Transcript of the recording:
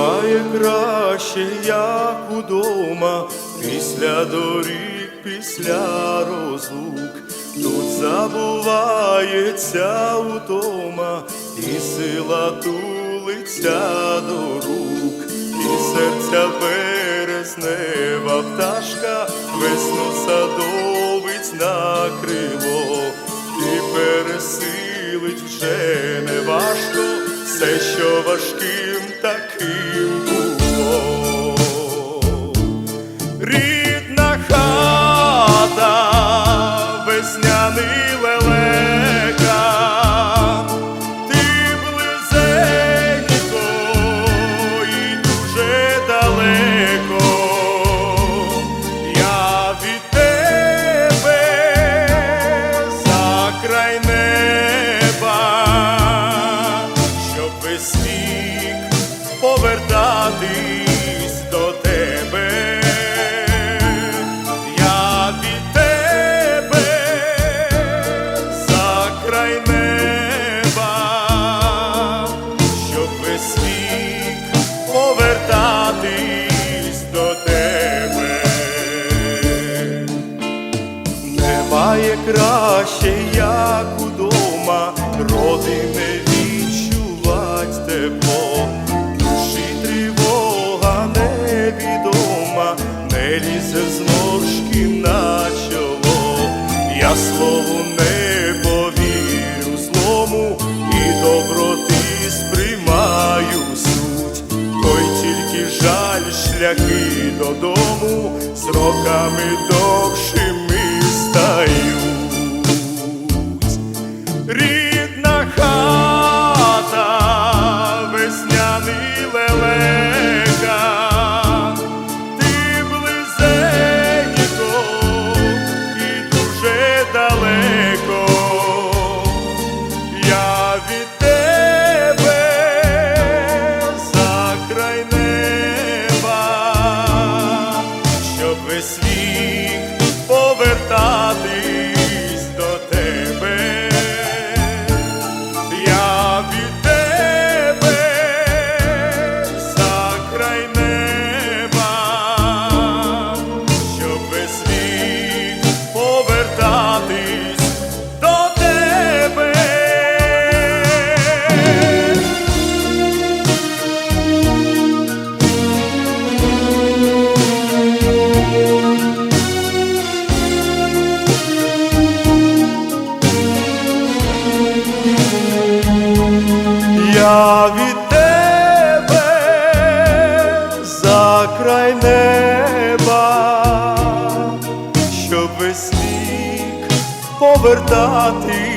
Немає краще, як удома, після доріг, після розлук. Тут забувається утома, і сила тулиться до рук, і серця березнева пташка, весну садовить на крило, і пересилить вже не важко, все, що важким таким Немає краще, як удома, родини відчувать тепло, душі тривога невідома, не лізе з на чоло. Я слову не повірю злому і доброти сприймаю суть. Ой, тільки жаль шляхи додому з роками довшими весь вік повертати